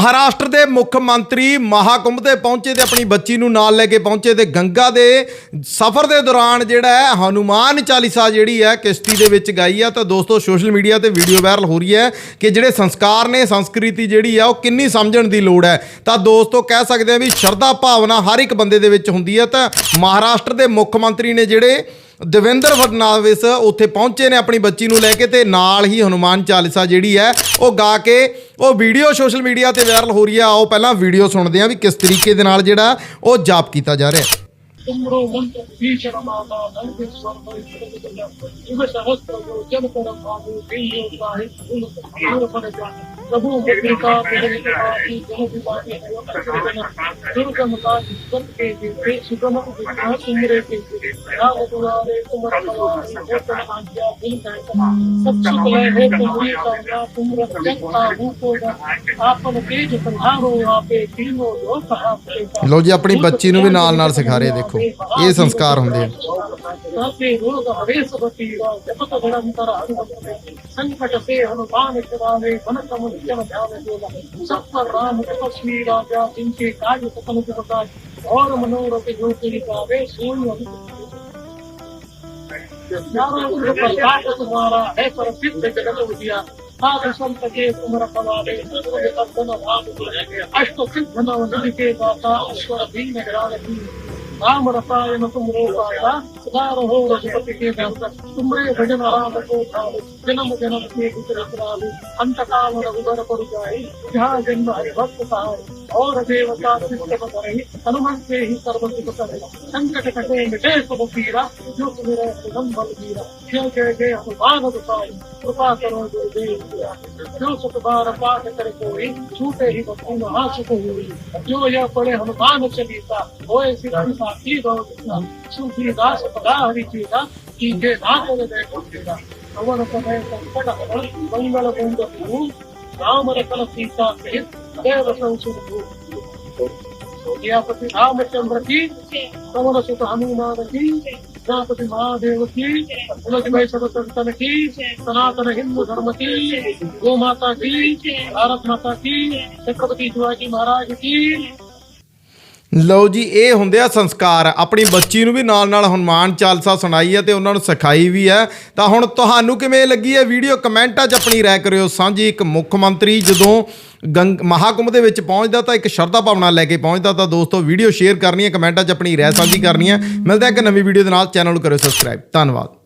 ਮਹਾਰਾਸ਼ਟਰ ਦੇ ਮੁੱਖ ਮੰਤਰੀ ਮਹਾਕੁੰਭ ਤੇ ਪਹੁੰਚੇ ਤੇ ਆਪਣੀ ਬੱਚੀ ਨੂੰ ਨਾਲ ਲੈ ਕੇ ਪਹੁੰਚੇ ਤੇ ਗੰਗਾ ਦੇ ਸਫ਼ਰ ਦੇ ਦੌਰਾਨ ਜਿਹੜਾ ਹਨੂਮਾਨ ਚਾਲੀਸਾ ਜਿਹੜੀ ਹੈ ਕਿਸ਼ਤੀ ਦੇ ਵਿੱਚ ਗਾਈ ਆ ਤਾਂ ਦੋਸਤੋ ਸੋਸ਼ਲ ਮੀਡੀਆ ਤੇ ਵੀਡੀਓ ਵਾਇਰਲ ਹੋ ਰਹੀ ਹੈ ਕਿ ਜਿਹੜੇ ਸੰਸਕਾਰ ਨੇ ਸੰਸਕ੍ਰਿਤੀ ਜਿਹੜੀ ਆ ਉਹ ਕਿੰਨੀ ਸਮਝਣ ਦੀ ਲੋੜ ਹੈ ਤਾਂ ਦੋਸਤੋ ਕਹਿ ਸਕਦੇ ਆ ਵੀ ਸ਼ਰਧਾ ਭਾਵਨਾ ਹਰ ਇੱਕ ਬੰਦੇ ਦੇ ਵਿੱਚ ਹੁੰਦੀ ਹੈ ਤਾਂ ਮਹਾਰਾਸ਼ਟਰ ਦੇ ਮੁੱਖ ਮੰਤਰੀ ਨੇ ਜਿਹੜੇ ਦੇਵੇਂਦਰ ਫਡਨਾਵਿਸ ਉੱਥੇ ਪਹੁੰਚੇ ਨੇ ਆਪਣੀ ਬੱਚੀ ਨੂੰ ਲੈ ਕੇ ਤੇ ਨਾਲ ਹੀ ਹਨੂਮਾਨ ਚਾਲੀਸਾ ਜਿਹੜੀ ਹੈ ਉਹ ਗਾ ਕੇ ਉਹ ਵੀਡੀਓ ਸੋਸ਼ਲ ਮੀਡੀਆ ਤੇ ਵਾਇਰਲ ਹੋ ਰਹੀ ਆ ਆਓ ਪਹਿਲਾਂ ਵੀਡੀਓ ਸੁਣਦੇ ਆ ਵੀ ਕਿਸ ਤਰੀਕੇ ਦੇ ਨਾਲ ਜਿਹੜਾ ਉਹ ਜਾਪ ਕੀਤਾ ਜਾ ਰਿਹਾ ਹੈ ਲੋ ਜੀ ਆਪਣੀ ਬੱਚੀ ਨੂੰ ਵੀ ਨਾਲ ਨਾਲ ਸਿਖਾ ਰਹੇ ਦੇਖੋ ਇਹ ਸੰਸਕਾਰ ਹੁੰਦੇ ਆ ਸੰਸਕਾਰ ਹੁੰਦੇ ਆ सप्तराम तपस्वी राजा जिनके कार्य सकल प्रकाश और मनोरथ जो के निकावे सूर्य तुम्हारा है सिद्ध जगत उठिया अष्ट सिद्ध नव के दाता ईश्वर भी नगरा ಆಮರಸಾಯ ಮತ್ತು ಮೂರೋಪಾಯ ಸದಾರಹೋರ ಸುಪತಿಗೆ ತುಂಬೇ ಭಜನ ರಾಮಕೋಠಾಲು ಜನಮ ಜನಮ ಕೇತುರಾಲು ಅಂತಕಾಲನ ಉದರ ಪರುಜಾಯಿ ಧ್ಯ ಜನ್ಮ ಹರಿ ಭಕ್ತ ಸಹಾಯ और देवता हनुमान के ही सर्वस्व संकट कटे मिटे सब पीरा जो मेरा सुगम बल पीरा जय जय जय हनुमान गोपाल कृपा करो गुरुदेव जो सुख बार पाठ कर कोई छूटे ही बपू महा सुख हुई जो यह पड़े हनुमान चलीसा होए सिद्धि साथी गौर सुखी दास पदा हरि चीता की जे नाथ हृदय कुटीरा अवर समय संकट हरण मंगल गोंद राम रतन सीता सहित देव संसुर దియాపతి రామచంద్రకి సమరసుత హనుమానకి ప్రజాపతి మహాదేవకి కులజమేశ్వర సంతనకి సనాతన హిందూ ధర్మకి గోమాతకి భారత్ మాతకి ఛత్రపతి శివాజీ మహారాజ్ కి ਲਓ ਜੀ ਇਹ ਹੁੰਦੇ ਆ ਸੰਸਕਾਰ ਆਪਣੀ ਬੱਚੀ ਨੂੰ ਵੀ ਨਾਲ ਨਾਲ ਹਨੂਮਾਨ ਚਾਲਸਾ ਸੁਣਾਈ ਹੈ ਤੇ ਉਹਨਾਂ ਨੂੰ ਸਿਖਾਈ ਵੀ ਹੈ ਤਾਂ ਹੁਣ ਤੁਹਾਨੂੰ ਕਿਵੇਂ ਲੱਗੀ ਹੈ ਵੀਡੀਓ ਕਮੈਂਟਾਂ 'ਚ ਆਪਣੀ ਰਾਏ ਕਰਿਓ ਸਾਂਝੀ ਇੱਕ ਮੁੱਖ ਮੰਤਰੀ ਜਦੋਂ ਮਹਾਕੁੰਭ ਦੇ ਵਿੱਚ ਪਹੁੰਚਦਾ ਤਾਂ ਇੱਕ ਸ਼ਰਧਾ ਭਾਵਨਾ ਲੈ ਕੇ ਪਹੁੰਚਦਾ ਤਾਂ ਦੋਸਤੋ ਵੀਡੀਓ ਸ਼ੇਅਰ ਕਰਨੀ ਹੈ ਕਮੈਂਟਾਂ 'ਚ ਆਪਣੀ ਰਾਏ ਸਾਂਝੀ ਕਰਨੀ ਹੈ ਮਿਲਦਾ ਇੱਕ ਨਵੀਂ ਵੀਡੀਓ ਦੇ ਨਾਲ ਚੈਨਲ ਨੂੰ ਕਰਿਓ ਸਬਸਕ੍ਰਾਈਬ ਧੰਨਵਾਦ